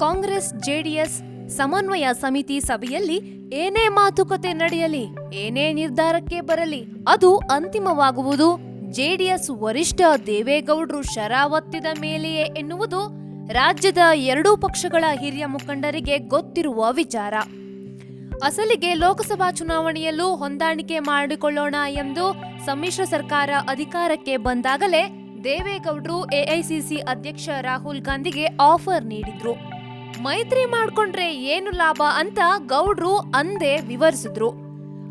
Congress, JDS ಸಮನ್ವಯ ಸಮಿತಿ ಸಭೆಯಲ್ಲಿ ಏನೇ ಮಾತುಕತೆ ನಡೆಯಲಿ, ಏನೇ ನಿರ್ಧಾರಕ್ಕೆ ಬರಲಿ, ಅದು ಅಂತಿಮವಾಗುವುದು. ಜೆಡಿಎಸ್ ವರಿಷ್ಠ ದೇವೇಗೌಡರು ಶರಾವತ್ತಿದ ಮೇಲೆಯೇ ಎನ್ನುವುದು ರಾಜ್ಯದ ಎರಡೂ ಪಕ್ಷಗಳ ಹಿರಿಯ ಮುಖಂಡರಿಗೆ ಗೊತ್ತಿರುವ ವಿಚಾರ. ಅಸಲಿಗೆ ಲೋಕಸಭಾ ಚುನಾವಣೆಯಲ್ಲೂ ಹೊಂದಾಣಿಕೆ ಮಾಡಿಕೊಳ್ಳೋಣ ಎಂದು ಸಮ್ಮಿಶ್ರ ಸರ್ಕಾರ ಅಧಿಕಾರಕ್ಕೆ ಬಂದಾಗಲೇ ದೇವೇಗೌಡರು ಎಐಸಿಸಿ ಅಧ್ಯಕ್ಷ ರಾಹುಲ್ ಗಾಂಧಿಗೆ ಆಫರ್ ನೀಡಿದ್ರು. ಮೈತ್ರಿ ಮಾಡ್ಕೊಂಡ್ರೆ ಏನು ಲಾಭ ಅಂತ ಗೌಡ್ರು ಅಂದೇ ವಿವರಿಸಿದ್ರು.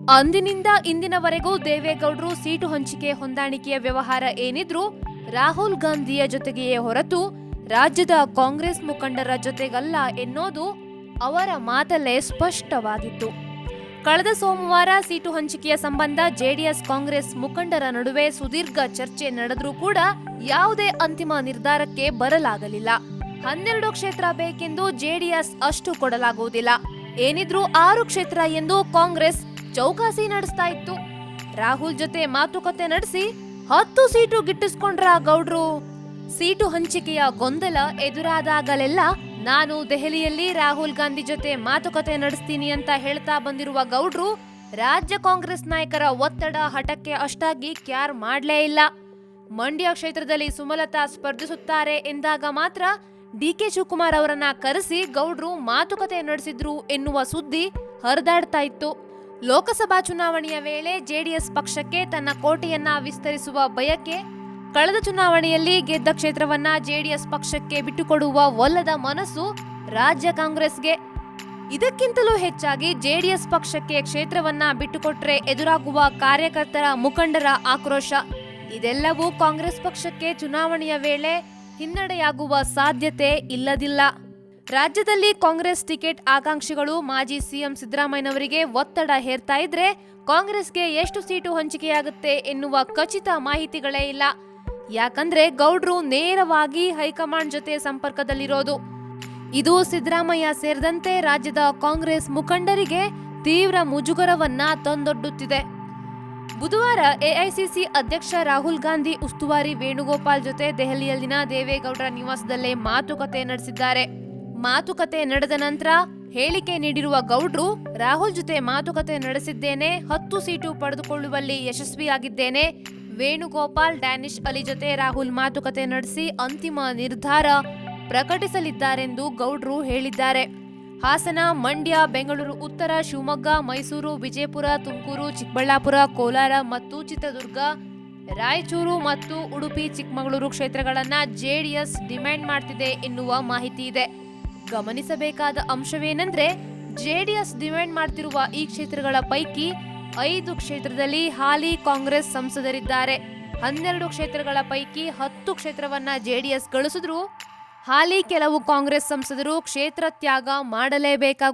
ಅಂದಿನಿಂದ ಇಂದಿನವರೆಗೂ ದೇವೇಗೌಡರು ಸೀಟು ಹಂಚಿಕೆ ಹೊಂದಾಣಿಕೆಯ ವ್ಯವಹಾರ ಏನಿದ್ರು ರಾಹುಲ್ ಗಾಂಧಿಯ ಜೊತೆಗೆಯೇ ಹೊರತು ರಾಜ್ಯದ ಕಾಂಗ್ರೆಸ್ ಮುಖಂಡರ ಜೊತೆಗಲ್ಲ ಎನ್ನೋದು ಅವರ ಮಾತಲ್ಲೇ ಸ್ಪಷ್ಟವಾಗಿತ್ತು. ಕಳೆದ ಸೋಮವಾರ ಸೀಟು ಹಂಚಿಕೆಯ ಸಂಬಂಧ ಜೆಡಿಎಸ್ ಕಾಂಗ್ರೆಸ್ ಮುಖಂಡರ ನಡುವೆ ಸುದೀರ್ಘ ಚರ್ಚೆ ನಡೆದ್ರೂ ಕೂಡ ಯಾವುದೇ ಅಂತಿಮ ನಿರ್ಧಾರಕ್ಕೆ ಬರಲಾಗಲಿಲ್ಲ. ಹನ್ನೆರಡು ಕ್ಷೇತ್ರ ಬೇಕೆಂದು ಜೆಡಿಎಸ್ ಅಷ್ಟು ಕೊಡಲಾಗುವುದಿಲ್ಲ. ಏನಿದ್ರೂ ಆರು ಕ್ಷೇತ್ರ ಎಂದು ಕಾಂಗ್ರೆಸ್ ಚೌಕಾಸಿ ನಡೆಸ್ತಾ ಇತ್ತು. ರಾಹುಲ್ ಜೊತೆ ಮಾತುಕತೆ ನಡೆಸಿ ಹತ್ತು ಸೀಟು ಗಿಟ್ಟಿಸ್ಕೊಂಡ್ರ ಗೌಡ್ರು. ಸೀಟು ಹಂಚಿಕೆಯ ಗೊಂದಲ ಎದುರಾದಾಗಲೆಲ್ಲ ನಾನು ದೆಹಲಿಯಲ್ಲಿ ರಾಹುಲ್ ಗಾಂಧಿ ಜೊತೆ ಮಾತುಕತೆ ನಡೆಸ್ತೀನಿ ಅಂತ ಹೇಳ್ತಾ ಬಂದಿರುವ ಗೌಡ್ರು ರಾಜ್ಯ ಕಾಂಗ್ರೆಸ್ ನಾಯಕರ ಒತ್ತಡ ಹಠಕ್ಕೆ ಅಷ್ಟಾಗಿ ಕ್ಯಾರ್ ಮಾಡ್ಲೇ ಇಲ್ಲ. ಮಂಡ್ಯ ಕ್ಷೇತ್ರದಲ್ಲಿ ಸುಮಲತಾ ಸ್ಪರ್ಧಿಸುತ್ತಾರೆ ಎಂದಾಗ ಮಾತ್ರ ಡಿಕೆ ಶಿವಕುಮಾರ್ ಅವರನ್ನ ಕರೆಸಿ ಗೌಡ್ರು ಮಾತುಕತೆ ನಡೆಸಿದ್ರು ಎನ್ನುವ ಸುದ್ದಿ ಹರಿದಾಡ್ತಾ ಇತ್ತು. ಲೋಕಸಭಾ ಚುನಾವಣೆಯ ವೇಳೆ ಜೆಡಿಎಸ್ ಪಕ್ಷಕ್ಕೆ ತನ್ನ ಕೋಟೆಯನ್ನ ವಿಸ್ತರಿಸುವ ಬಯಕೆ, ಕಳೆದ ಚುನಾವಣೆಯಲ್ಲಿ ಗೆದ್ದ ಕ್ಷೇತ್ರವನ್ನ ಜೆಡಿಎಸ್ ಪಕ್ಷಕ್ಕೆ ಬಿಟ್ಟುಕೊಡುವ ಒಲ್ಲದ ಮನಸ್ಸು ರಾಜ್ಯ ಕಾಂಗ್ರೆಸ್ಗೆ. ಇದಕ್ಕಿಂತಲೂ ಹೆಚ್ಚಾಗಿ ಜೆಡಿಎಸ್ ಪಕ್ಷಕ್ಕೆ ಕ್ಷೇತ್ರವನ್ನ ಬಿಟ್ಟುಕೊಟ್ರೆ ಎದುರಾಗುವ ಕಾರ್ಯಕರ್ತರ ಮುಖಂಡರ ಆಕ್ರೋಶ. ಇದೆಲ್ಲವೂ ಕಾಂಗ್ರೆಸ್ ಪಕ್ಷಕ್ಕೆ ಚುನಾವಣೆಯ ವೇಳೆ ಹಿನ್ನಡೆಯಾಗುವ ಸಾಧ್ಯತೆ ಇಲ್ಲದಿಲ್ಲ. ರಾಜ್ಯದಲ್ಲಿ ಕಾಂಗ್ರೆಸ್ ಟಿಕೆಟ್ ಆಕಾಂಕ್ಷಿಗಳು ಮಾಜಿ ಸಿಎಂ ಸಿದ್ದರಾಮಯ್ಯನವರಿಗೆ ಒತ್ತಡ ಹೇರ್ತಾ ಇದ್ರೆ ಕಾಂಗ್ರೆಸ್ಗೆ ಎಷ್ಟು ಸೀಟು ಹಂಚಿಕೆಯಾಗುತ್ತೆ ಎನ್ನುವ ಖಚಿತ ಮಾಹಿತಿಗಳೇ ಇಲ್ಲ. ಯಾಕಂದ್ರೆ ಗೌಡ್ರು ನೇರವಾಗಿ ಹೈಕಮಾಂಡ್ ಜೊತೆ ಸಂಪರ್ಕದಲ್ಲಿರೋದು. ಇದು ಸಿದ್ದರಾಮಯ್ಯ ಸೇರಿದಂತೆ ರಾಜ್ಯದ ಕಾಂಗ್ರೆಸ್ ಮುಖಂಡರಿಗೆ ತೀವ್ರ ಮುಜುಗರವನ್ನ ತಂದೊಡ್ಡುತ್ತಿದೆ. ಬುಧವಾರ ಎಐಸಿಸಿ ಅಧ್ಯಕ್ಷ ರಾಹುಲ್ ಗಾಂಧಿ ಉಸ್ತುವಾರಿ ವೇಣುಗೋಪಾಲ್ ಜೊತೆ ದೆಹಲಿಯಲ್ಲಿನ ದೇವೇಗೌಡರ ನಿವಾಸದಲ್ಲೇ ಮಾತುಕತೆ ನಡೆಸಿದ್ದಾರೆ. ಮಾತುಕತೆ ನಡೆದ ನಂತರ ಹೇಳಿಕೆ ನೀಡಿರುವ ಗೌಡ್ರು, ರಾಹುಲ್ ಜೊತೆ ಮಾತುಕತೆ ನಡೆಸಿದ್ದೇನೆ, ಹತ್ತು ಸೀಟು ಪಡೆದುಕೊಳ್ಳುವಲ್ಲಿ ಯಶಸ್ವಿಯಾಗಿದ್ದೇನೆ. ವೇಣುಗೋಪಾಲ್, ಡ್ಯಾನಿಶ್ ಅಲಿ ಜೊತೆ ರಾಹುಲ್ ಮಾತುಕತೆ ನಡೆಸಿ ಅಂತಿಮ ನಿರ್ಧಾರ ಪ್ರಕಟಿಸಲಿದ್ದಾರೆಂದು ಗೌಡ್ರು ಹೇಳಿದ್ದಾರೆ. ಹಾಸನ, ಮಂಡ್ಯ, ಬೆಂಗಳೂರು, ಉತ್ತರ, ಶಿವಮೊಗ್ಗ, ಮೈಸೂರು, ವಿಜಯಪುರ, ತುಮಕೂರು, ಚಿಕ್ಕಬಳ್ಳಾಪುರ, ಕೋಲಾರ ಮತ್ತು ಚಿತ್ರದುರ್ಗ, ರಾಯಚೂರು ಮತ್ತು ಉಡುಪಿ, ಚಿಕ್ಕಮಗಳೂರು ಕ್ಷೇತ್ರಗಳನ್ನು ಜೆಡಿಎಸ್ ಡಿಮ್ಯಾಂಡ್ ಮಾಡ್ತಿದೆ ಎನ್ನುವ ಮಾಹಿತಿ ಇದೆ. ಗಮನಿಸಬೇಕಾದ ಅಂಶವೇನೆಂದ್ರೆ, ಜೆಡಿಎಸ್ ಡಿಮ್ಯಾಂಡ್ ಮಾಡ್ತಿರುವ ಈ ಕ್ಷೇತ್ರಗಳ ಪೈಕಿ ಐದು ಕ್ಷೇತ್ರದಲ್ಲಿ ಹಾಲಿ ಕಾಂಗ್ರೆಸ್ ಸಂಸದರಿದ್ದಾರೆ. ಹನ್ನೆರಡು ಕ್ಷೇತ್ರಗಳ ಪೈಕಿ ಹತ್ತು ಕ್ಷೇತ್ರವನ್ನ ಜೆಡಿಎಸ್ ಗಳಿಸಿದ್ರು ಹಾಲಿ ಕೆಲವು ಕಾಂಗ್ರೆಸ್ ಸಂಸದರು ಕ್ಷೇತ್ರ ತ್ಯಾಗ ಮಾಡಲೇಬೇಕಾಗುತ್ತದೆ.